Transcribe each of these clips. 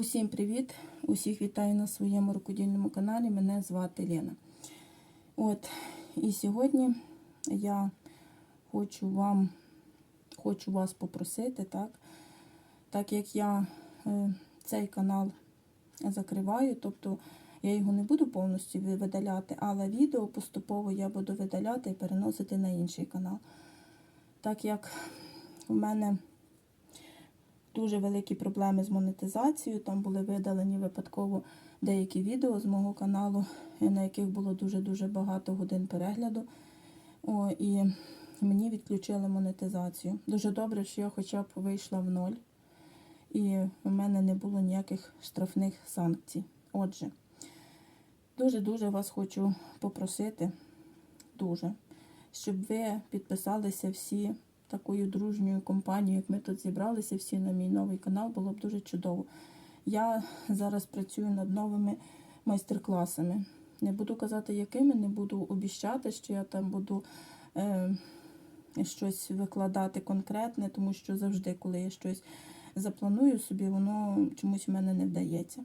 Усім привіт! Усіх вітаю на своєму рукодільному каналі. Мене звати Лена. От, і сьогодні я хочу вам, хочу вас попросити, так, так як я е, цей канал закриваю, тобто я його не буду повністю видаляти, але відео поступово я буду видаляти і переносити на інший канал. Так як в мене дуже великі проблеми з монетизацією. Там були видалені випадково деякі відео з мого каналу, на яких було дуже-дуже багато годин перегляду. О, І мені відключили монетизацію. Дуже добре, що я хоча б вийшла в ноль. І в мене не було ніяких штрафних санкцій. Отже, дуже-дуже вас хочу попросити, дуже, щоб ви підписалися всі такою дружньою компанією, як ми тут зібралися всі на мій новий канал, було б дуже чудово. Я зараз працюю над новими майстер-класами. Не буду казати, якими, не буду обіщати, що я там буду е, щось викладати конкретне, тому що завжди, коли я щось запланую собі, воно чомусь в мене не вдається.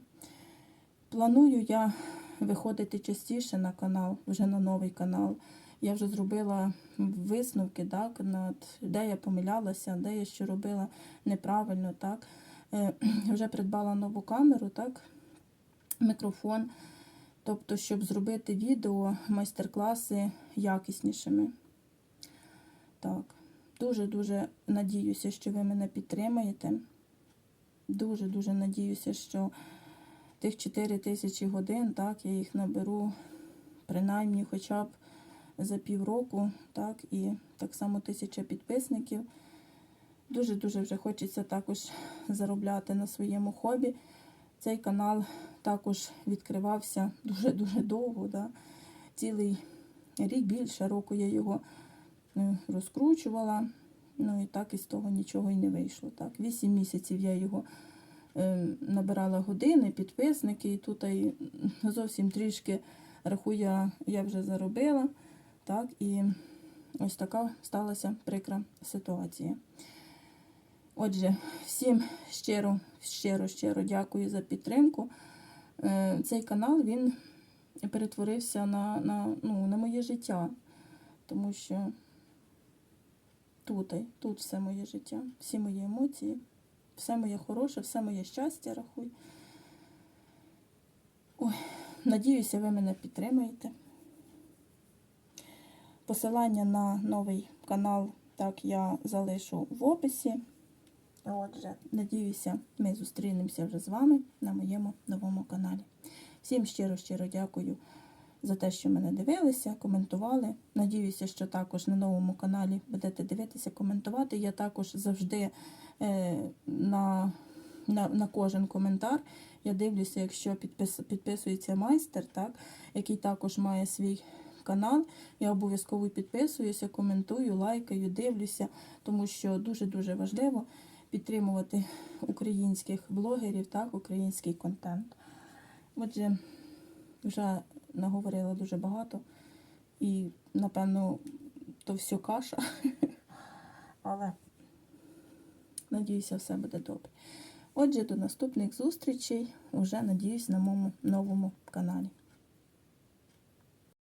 Планую я виходити частіше на канал, вже на новий канал. Я вже зробила висновки, так, над де я помилялася, де я що робила неправильно. так. Е, Вже придбала нову камеру, так, мікрофон. Тобто, щоб зробити відео, майстер-класи якіснішими. Так, дуже-дуже надіюся, що ви мене підтримаєте. Дуже-дуже надіюся, що тих 4 тисячі годин, так, я їх наберу принаймні хоча б за півроку, так, і так само тисяча підписників. Дуже-дуже вже хочеться також заробляти на своєму хобі. Цей канал також відкривався дуже-дуже довго. Да? Цілий рік більше року я його е, розкручувала. Ну і так із того нічого і не вийшло. Так, Вісім місяців я його е, набирала години, підписники, і тут зовсім трішки рахую, я вже заробила. Так, І ось така сталася прикра ситуація. Отже, всім щиро, щиро, щиро дякую за підтримку. Е, цей канал він перетворився на, на, ну, на моє життя, тому що тут, тут все моє життя, всі мої емоції, все моє хороше, все моє щастя, рахуй. Ой, надіюся, ви мене підтримаєте. Посилання на новий канал так я залишу в описі. Отже, надіюся, ми зустрінемося вже з вами на моєму новому каналі. Всім щиро-щиро дякую за те, що мене дивилися, коментували. Надіюся, що також на новому каналі будете дивитися, коментувати. Я також завжди е, на на, на кожен коментар я дивлюся, якщо підпис, підписується майстер, так, який також має свій канал. Я обов'язково підписуюся, коментую, лайкаю, дивлюся, тому що дуже-дуже важливо підтримувати українських блогерів, так, український контент. Отже, вже наговорила дуже багато і, напевно, то все каша. Але, надіюся, все буде добре. Отже, до наступних зустрічей, уже, надіюсь, на моєму новому каналі.